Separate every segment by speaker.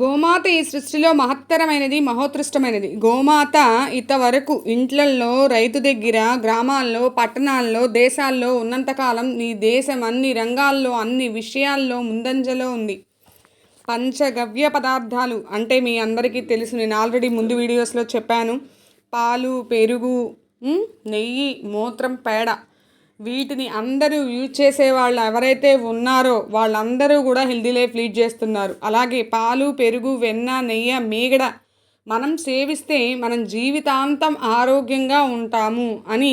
Speaker 1: గోమాత ఈ సృష్టిలో మహత్తరమైనది మహోత్కృష్టమైనది. గోమాత ఇంతవరకు ఇంట్లల్లో రైతు దగ్గర గ్రామాల్లో పట్టణాల్లో దేశాల్లో ఉన్నంతకాలం నీ దేశం అన్ని రంగాల్లో అన్ని విషయాల్లో ముందంజలో ఉంది. పంచగవ్య పదార్థాలు అంటే మీ అందరికీ తెలుసు నేను ఆల్రెడీ ముందు వీడియోస్లో చెప్పాను. పాలు పెరుగు నెయ్యి మూత్రం పేడ. వీటిని అందరూ యూజ్ చేసే వాళ్ళు ఎవరైతే ఉన్నారో వాళ్ళందరూ కూడా హెల్దీ లైఫ్ లీడ్ చేస్తున్నారు. అలాగే పాలు పెరుగు వెన్న నెయ్యి మీగడ మనం సేవిస్తే మనం జీవితాంతం ఆరోగ్యంగా ఉంటాము అని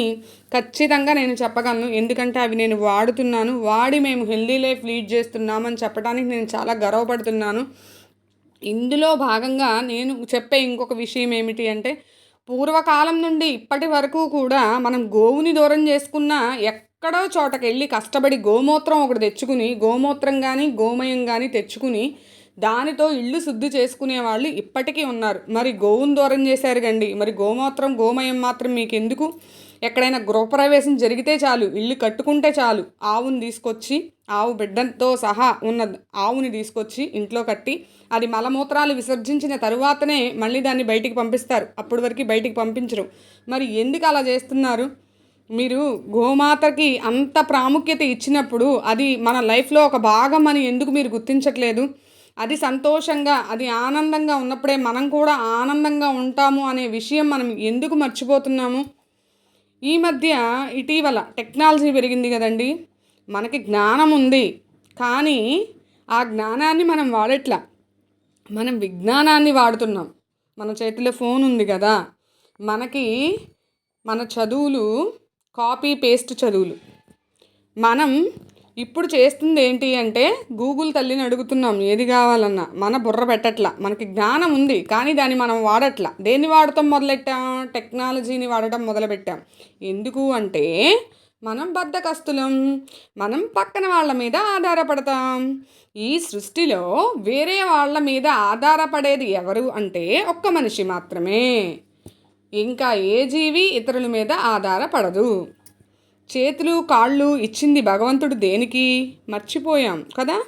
Speaker 1: ఖచ్చితంగా నేను చెప్పగలను. ఎందుకంటే అవి నేను వాడుతున్నాను. వాడి మేము హెల్దీ లైఫ్ లీడ్ చేస్తున్నామని చెప్పడానికి నేను చాలా గర్వపడుతున్నాను. ఇందులో భాగంగా నేను చెప్పే ఇంకొక విషయం ఏమిటి అంటే పూర్వకాలం నుండి ఇప్పటి వరకు కూడా మనం గోవుని దూరం చేసుకున్న ఎక్కడో చోటకెళ్ళి కష్టపడి గోమూత్రం ఒకటి తెచ్చుకుని గోమూత్రం కానీ గోమయం కానీ తెచ్చుకుని దానితో ఇల్లు శుద్ధి చేసుకునే వాళ్ళు ఇప్పటికీ ఉన్నారు. మరి గోవుని దూరం చేశారు కండి. మరి గోమూత్రం గోమయం మాత్రం మీకు ఎందుకు ఎక్కడైనా గృహప్రవేశం జరిగితే చాలు ఇల్లు కట్టుకుంటే చాలు. ఆవుని తీసుకొచ్చి ఆవు బిడ్డతో సహా ఉన్న ఆవుని తీసుకొచ్చి ఇంట్లో కట్టి అది మలమూత్రాలు విసర్జించిన తరువాతనే మళ్ళీ దాన్ని బయటికి పంపిస్తారు. అప్పటి వరకు బయటికి పంపించరు. మరి ఎందుకు అలా చేస్తున్నారు? మీరు గోమాతకి అంత ప్రాముఖ్యత ఇచ్చినప్పుడు అది మన లైఫ్లో ఒక భాగం అని ఎందుకు మీరు గుర్తించట్లేదు? అది సంతోషంగా అది ఆనందంగా ఉన్నప్పుడే మనం కూడా ఆనందంగా ఉంటాము అనే విషయం మనం ఎందుకు మర్చిపోతున్నాము? ఈ మధ్య ఇటీవల టెక్నాలజీ పెరిగింది కదండి. మనకి జ్ఞానం ఉంది. కానీ ఆ జ్ఞానాన్ని మనం వాడట్లా? మనం విజ్ఞానాన్ని వాడుతున్నాం. మన చేతిలో ఫోన్ ఉంది కదా. మనకి మన చదువులు కాపీ పేస్ట్ చదువులు. మనం ఇప్పుడు చేస్తుంది ఏంటి అంటే గూగుల్ తల్లిని అడుగుతున్నాం ఏది కావాలన్నా. మన బుర్ర పెట్టట్లా. మనకి జ్ఞానం ఉంది కానీ దాన్ని మనం వాడట్లా. దేన్ని వాడటం మొదలెట్టాం? టెక్నాలజీని వాడటం మొదలుపెట్టాం. ఎందుకు అంటే మనం బద్దకస్తులం మనం పక్కన వాళ్ళ మీద ఆధారపడతాం. ఈ సృష్టిలో వేరే వాళ్ళ మీద ఆధారపడేది ఎవరు అంటే ఒక్క మనిషి మాత్రమే. ఇంకా ఏ జీవి ఇతరుల మీద ఆధారపడదు. చేతులు కాళ్ళు ఇచ్చింది భగవంతుడు దేనికి? మర్చిపోయాం కదా?